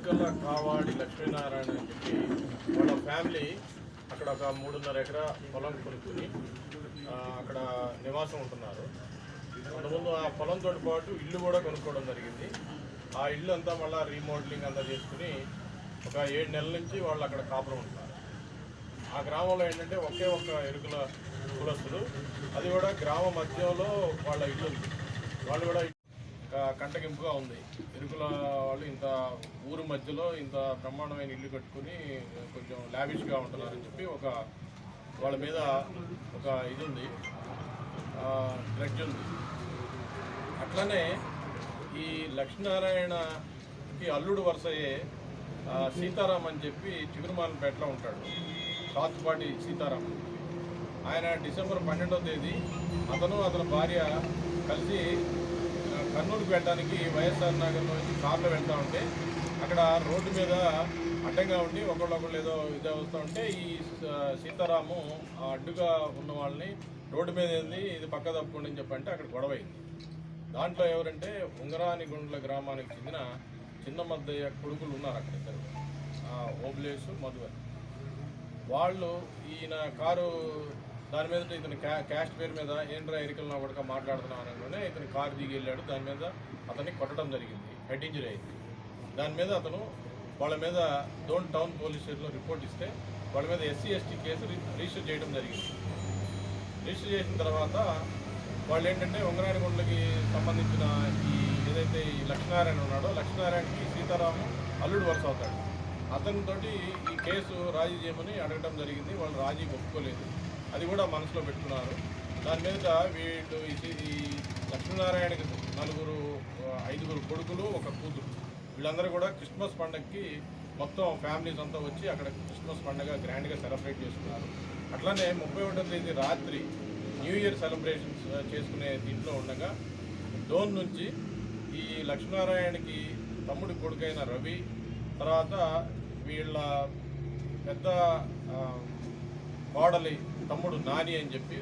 ఎరుకల కావాడి లక్ష్మీనారాయణ అని చెప్పి వాళ్ళ ఫ్యామిలీ అక్కడ ఒక మూడున్నర ఎకరా పొలం కొనుక్కుని అక్కడ నివాసం ఉంటున్నారు. అంతకుముందు ఆ పొలంతో పాటు ఇల్లు కూడా కొనుక్కోవడం జరిగింది. ఆ ఇల్లు అంతా మళ్ళీ రీమోడలింగ్ అంతా చేసుకుని ఒక ఏడు నెలల నుంచి వాళ్ళు అక్కడ కాపురం ఉంటున్నారు. ఆ గ్రామంలో ఏంటంటే ఒకే ఒక్క ఎరుకుల కులస్తులు. అది కూడా గ్రామ మధ్యలో వాళ్ళ ఇల్లు వాళ్ళు కూడా కంటగింపుగా ఉంది. ఇరుకుల వాళ్ళు ఇంత ఊరు మధ్యలో ఇంత బ్రహ్మాండమైన ఇల్లు కట్టుకుని కొంచెం లావిష్గా ఉంటున్నారని చెప్పి ఒక వాళ్ళ మీద ఒక ఇది ఉంది. గ్రడ్జ్ ఉంది. అట్లనే ఈ లక్ష్మీనారాయణకి అల్లుడు వరుసయ్యే సీతారాం అని చెప్పి చిగురుమాలపేటలో ఉంటాడు. సాత్పాటి సీతారాం. ఆయన డిసెంబర్ పన్నెండవ తేదీ అతను అతని భార్య కలిసి కర్నూలుకు వెళ్ళడానికి వైఎస్ఆర్ నగర్లో నుంచి కార్లో వెళ్తూ ఉంటే అక్కడ రోడ్డు మీద అడ్డంగా ఉండి ఒకళ్ళొకళ్ళు ఏదో ఇదే వస్తూ ఉంటే ఈ సీతారాము అడ్డుగా ఉన్న వాళ్ళని రోడ్డు మీద ఏంది ఇది పక్క తప్పుకోండి అని చెప్పంటే అక్కడ గొడవ అయింది. దాంట్లో ఎవరంటే ఉంగరాని గుండ్ల గ్రామానికి చెందిన చిన్న మద్దయ్య కొడుకులు ఉన్నారు అక్కడ ఇద్దరు. ఓబ్లేసు మధువర్. వాళ్ళు ఈయన కారు దాని మీద ఇతని క్యా క్యాస్ట్ పేరు మీద ఏంట్రా ఎరికలు నా మాట్లాడుతున్నాను అనుకునే అనగానే ఇతని కారు దిగి వెళ్ళాడు దాని మీద అతన్ని కొట్టడం జరిగింది. హెడ్ ఇంజరీ అయింది. దాని మీద అతను వాళ్ళ మీద డోన్ టౌన్ పోలీస్ స్టేషన్లో రిపోర్ట్ ఇస్తే వాళ్ళ మీద ఎస్సీ ఎస్టీ కేసు రిజిస్టర్ చేయడం జరిగింది. రిజిస్టర్ చేసిన తర్వాత వాళ్ళు ఏంటంటే ఉంగరానిగుండ్లకి సంబంధించిన ఈ ఏదైతే ఈ లక్ష్మీనారాయణ ఉన్నాడో లక్ష్మీనారాయణకి సీతారాము అల్లుడు వరుస అవుతాడు. అతనితోటి ఈ కేసు రాజీ చేయమని అడగడం జరిగింది. వాళ్ళు రాజీ ఒప్పుకోలేదు. అది కూడా మనసులో పెట్టుకున్నారు. దాని మీద వీళ్ళు ఈ లక్ష్మీనారాయణకి నలుగురు ఐదుగురు కొడుకులు ఒక కూతురు. వీళ్ళందరూ కూడా క్రిస్మస్ పండగకి మొత్తం ఫ్యామిలీస్ అంతా వచ్చి అక్కడ క్రిస్మస్ పండగ గ్రాండ్గా సెలబ్రేట్ చేసుకున్నారు. అట్లానే ముప్పై ఒకటో తేదీ రాత్రి న్యూ ఇయర్ సెలబ్రేషన్స్ చేసుకునే దీంట్లో ఉండగా డోన్ నుంచి ఈ లక్ష్మీనారాయణకి తమ్ముడి కొడుకైన రవి తర్వాత వీళ్ళ పెద్ద కోడలి తమ్ముడు నాని అని చెప్పి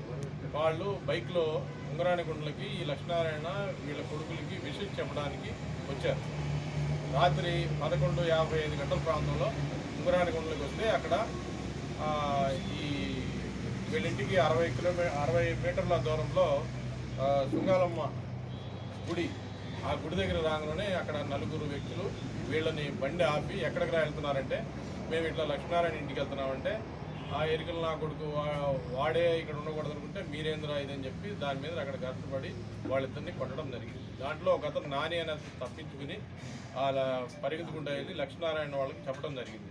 వాళ్ళు బైక్లో ఉంగరాని గుండ్లకి ఈ లక్ష్మీనారాయణ వీళ్ళ కొడుకులకి విషయం చెప్పడానికి వచ్చారు. రాత్రి పదకొండు యాభై ఐదు గంటల ప్రాంతంలో ఉంగరాని గుండ్లకి వస్తే అక్కడ ఈ వీళ్ళింటికి అరవై కిలోమీ అరవై మీటర్ల దూరంలో ఆ, సుంగాలమ్మ గుడి ఆ గుడి దగ్గర రాగానే అక్కడ నలుగురు వ్యక్తులు వీళ్ళని బండి ఆపి ఎక్కడికి రా వెళ్తున్నారంటే మేము ఇట్లా లక్ష్మీనారాయణ ఇంటికి వెళ్తున్నామంటే ఆ ఎరికలు నా కొడుకు వా- వాడే ఇక్కడ ఉండకూడదు అనుకుంటే మీరేంద్రా ఇదని చెప్పి దాని మీద అక్కడ కష్టపడి వాళ్ళిద్దరిని కొట్టడం జరిగింది. దాంట్లో ఒక అతను నాని అనేది అతను తప్పించుకుని అలా పరిగెత్తుకుంటూ వెళ్ళి లక్ష్మీనారాయణ వాళ్ళకి చెప్పడం జరిగింది.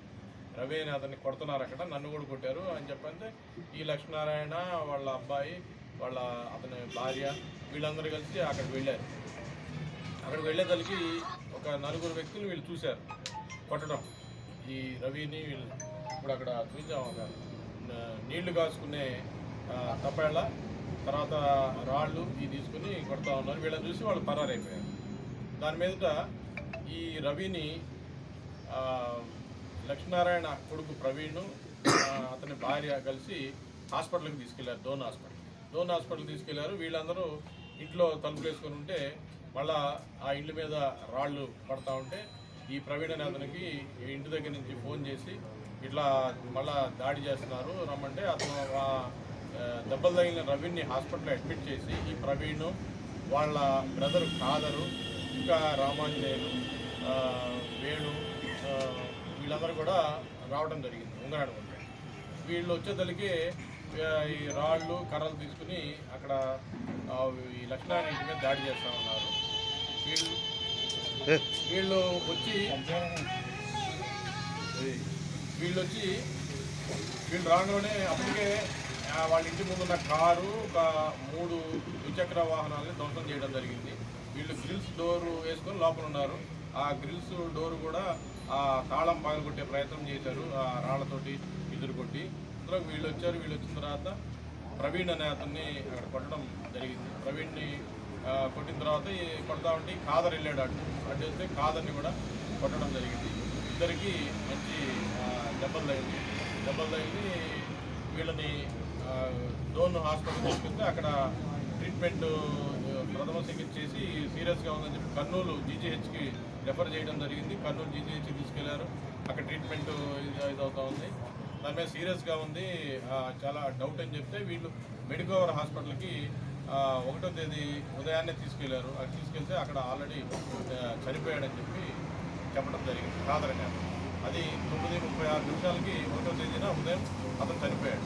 రవి అని అతన్ని కొడుతున్నారు అక్కడ నన్ను కూడా కొట్టారు అని చెప్పంటే ఈ లక్ష్మీనారాయణ వాళ్ళ అబ్బాయి వాళ్ళ అతని భార్య వీళ్ళందరూ కలిసి అక్కడికి వెళ్ళారు. అక్కడికి వెళ్ళేదలికి ఒక నలుగురు వ్యక్తులు వీళ్ళు చూశారు కొట్టడం. ఈ రవిని వీళ్ళు ఇప్పుడు అక్కడ చూసాము నీళ్ళు కాసుకునే తప్పేళ్ళ తర్వాత రాళ్ళు ఇవి తీసుకుని కొడతా ఉన్నారు. వీళ్ళని చూసి వాళ్ళు పరారైపోయారు. దాని మీదట ఈ రవిని లక్ష్మీనారాయణ కొడుకు ప్రవీణ్ అతని భార్య కలిసి హాస్పిటల్కి తీసుకెళ్ళారు డోన్ హాస్పిటల్. డోన్ హాస్పిటల్ తీసుకెళ్ళారు. వీళ్ళందరూ ఇంట్లో తలుపులు వేసుకుని ఉంటే మళ్ళా ఆ ఇంటి మీద రాళ్ళు పడతా ఉంటే ఈ ప్రవీణ్ అతనికి ఇంటి దగ్గర నుంచి ఫోన్ చేసి ఇట్లా మళ్ళా దాడి చేస్తున్నారు. రమ్మంటే అతను దెబ్బలు తగిలిన రవిని హాస్పిటల్లో అడ్మిట్ చేసి ఈ ప్రవీణ్ వాళ్ళ బ్రదర్ కాదరు ఇంకా రామాంజనేయులు వేణు వీళ్ళందరూ కూడా రావడం జరిగింది ఉంగరాడు ఉంటే వీళ్ళు వచ్చేసరికి ఆ, ఈ రాళ్ళు కర్రలు తీసుకుని అక్కడ ఈ లక్ష్మీనారాయణ ఇంటి మీద దాడి చేస్తా ఉన్నారు. వీళ్ళు వీళ్ళు వచ్చి వీళ్ళు వచ్చి వీళ్ళు రాగానే అప్పటికే వాళ్ళ ఇంటి ముందున్న కారు ఒక మూడు ద్విచక్ర వాహనాలని ధ్వంసం చేయడం జరిగింది. వీళ్ళు గ్రిల్స్ డోర్ వేసుకొని లోపల ఉన్నారు. ఆ గ్రిల్స్ డోర్ కూడా ఆ తాళం పగలగొట్టే ప్రయత్నం చేశారు. ఆ రాళ్ళతోటి ఎదురు కొట్టి. అందులో వీళ్ళు వచ్చారు వీళ్ళు వచ్చిన తర్వాత ప్రవీణ్ అనే అతన్ని అక్కడ కొట్టడం జరిగింది. ప్రవీణ్ని కొట్టిన తర్వాత కొడతా ఉంటే కాదర్ వెళ్ళాడు అటు. అటు వస్తే కాదర్ని కూడా కొట్టడం జరిగింది. ఇద్దరికి మంచి దెబ్బలు తగిలింది దెబ్బలు తగిలి వీళ్ళని డోన్ హాస్పిటల్ తీసుకెళ్తే అక్కడ ట్రీట్మెంట్ ప్రథమ చికిత్స చేసి సీరియస్గా ఉందని చెప్పి కర్నూలు జీజీహెచ్కి రెఫర్ చేయడం జరిగింది. కర్నూలు జీజీహెచ్కి తీసుకెళ్ళారు. అక్కడ ట్రీట్మెంట్ ఇది ఇదవుతా ఉంది. దాని మీద సీరియస్గా ఉంది. చాలా డౌట్ అని చెప్తే వీళ్ళు మెడికోవర్ హాస్పిటల్కి ఒకటో తేదీ ఉదయాన్నే తీసుకెళ్ళారు. అక్కడ తీసుకెళ్తే అక్కడ ఆల్రెడీ చనిపోయాడని చెప్పి చెప్పడం జరిగింది. ఫాదర్ గారు అది తొమ్మిది ముప్పై ఆరు నిమిషాలకి ఒకటో తేదీన ఉదయం అతను చనిపోయాడు.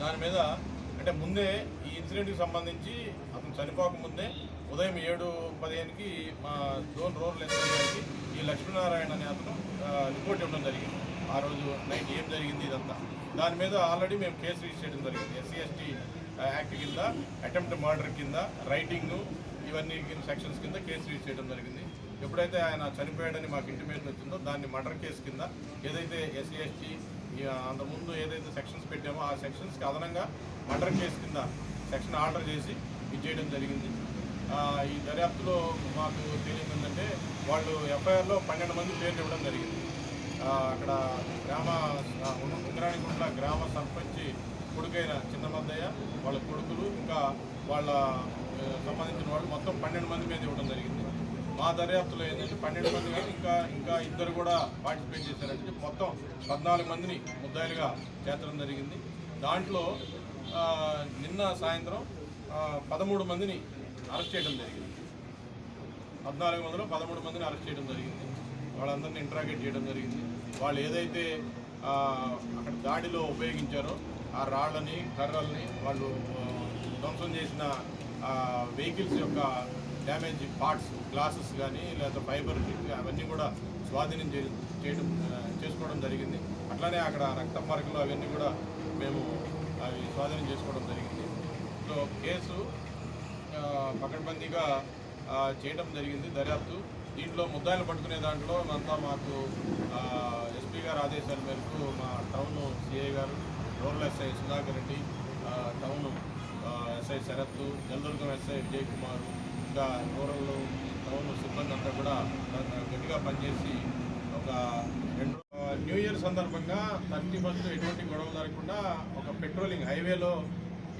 దాని మీద అంటే ముందే ఈ ఇన్సిడెంట్కి సంబంధించి అతను చనిపోక ముందే ఉదయం ఏడు పదిహేనుకి మా జోన్ రూరల్ ఎస్ఐకి ఈ లక్ష్మీనారాయణ అనే అతను రిపోర్ట్ ఇవ్వడం జరిగింది. ఆ రోజు నైట్ ఏం జరిగింది ఇదంతా? దాని మీద ఆల్రెడీ మేము కేసు రిజిస్టర్ చేయడం జరిగింది. ఎస్సీ ఎస్టీ యాక్ట్ కింద అటెంప్ట్ మర్డర్ కింద రైటింగ్ ఇవన్నీ సెక్షన్స్ కింద కేసు రిజిస్టర్ చేయడం జరిగింది. ఎప్పుడైతే ఆయన చనిపోయాడని మాకు ఇంటిమేషన్ వచ్చిందో దాన్ని మర్డర్ కేసు కింద ఏదైతే ఎస్సీ ఎస్టీ అంతకుముందు ఏదైతే సెక్షన్స్ పెట్టామో ఆ సెక్షన్స్కి అదనంగా మర్డర్ కేసు కింద సెక్షన్ ఆర్డర్ చేసి ఇచ్చేయడం జరిగింది. ఈ దర్యాప్తులో మాకు తెలియదు ఏంటంటే వాళ్ళు ఎఫ్ఐఆర్లో పన్నెండు మంది పేర్లు ఇవ్వడం జరిగింది. అక్కడ గ్రామ ఉంగరానికుంట్ల గ్రామ సర్పంచ్ కొడుకైన చిన్నమద్దయ్య వాళ్ళ కొడుకులు ఇంకా వాళ్ళ సంబంధించిన వాళ్ళు మొత్తం పన్నెండు మంది మీద ఇవ్వడం జరిగింది. మా దర్యాప్తులో ఏంటంటే పన్నెండు మంది కానీ ఇంకా ఇంకా ఇద్దరు కూడా పార్టిసిపేట్ చేశారంటే మొత్తం పద్నాలుగు మందిని ముద్దాయిలుగా చేర్చడం జరిగింది. దాంట్లో నిన్న సాయంత్రం పదమూడు మందిని అరెస్ట్ చేయడం జరిగింది. పద్నాలుగు మందిలో పదమూడు మందిని అరెస్ట్ చేయడం జరిగింది. వాళ్ళందరినీ ఇంట్రాగేట్ చేయడం జరిగింది. వాళ్ళు ఏదైతే అక్కడ దాడిలో ఉపయోగించారో ఆ రాళ్ళని కర్రల్ని వాళ్ళు ధ్వంసం చేసిన వెహికల్స్ యొక్క డ్యామేజ్ పార్ట్స్ గ్లాసెస్ కానీ లేదా ఫైబర్ అవన్నీ కూడా స్వాధీనం చేయడం చేసుకోవడం జరిగింది. అట్లానే అక్కడ రక్త మరకలు అవన్నీ కూడా మేము అవి స్వాధీనం చేసుకోవడం జరిగింది. సో కేసు పకడ్బందీగా చేయడం జరిగింది దర్యాప్తు. దీంట్లో ముద్దాయిలు పట్టుకునే దాంట్లో అంతా మాకు ఎస్పీ గారు ఆదేశాల మేరకు మా టౌన్ సిఐ గారు rural SI Sudhakar Reddy town SI Sarath Jaladurgam SI Vijay Kumar ఇంకా రూరల్ టౌన్ సిబ్బంది అంతా కూడా గట్టిగా పనిచేసి ఒక రెండు న్యూ ఇయర్ సందర్భంగా థర్టీ ఫస్ట్ ఎటువంటి గొడవలు జరగకుండా ఒక పెట్రోలింగ్ హైవేలో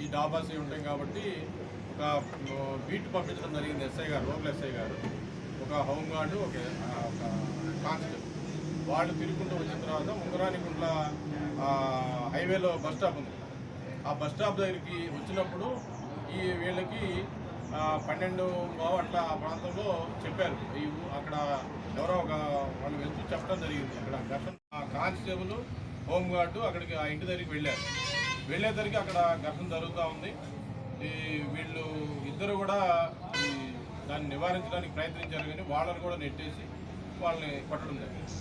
ఈ డాబాస్ ఉంటాయి కాబట్టి ఒక బీట్ పంపించడం జరిగింది ఎస్ఐ గారు రూరల్ ఎస్ఐ గారు. ఒక హోమ్ గార్డు ఒక కానిస్టేబుల్. వాళ్ళు తిరుగుకుంటూ వచ్చిన తర్వాత ఉంగరానికుంట్ల హైవేలో బస్ స్టాప్ ఉంది. ఆ బస్ స్టాప్ దగ్గరికి వచ్చినప్పుడు ఈ వీళ్ళకి పన్నెండు బావు అట్లా ఆ ప్రాంతంలో చెప్పారు. ఈ అక్కడ ఎవరో ఒక వాళ్ళు వెళ్తూ చెప్పడం జరిగింది. అక్కడ ఘర్షణ కానిస్టేబుల్ హోంగార్డు అక్కడికి ఆ ఇంటి దగ్గరికి వెళ్ళారు. వెళ్ళేసరికి అక్కడ ఘర్షణ జరుగుతూ ఉంది. ఈ వీళ్ళు ఇద్దరు కూడా దాన్ని నివారించడానికి ప్రయత్నించారు కానీ వాళ్ళని కూడా నెట్టేసి వాళ్ళని కొట్టడం జరిగింది.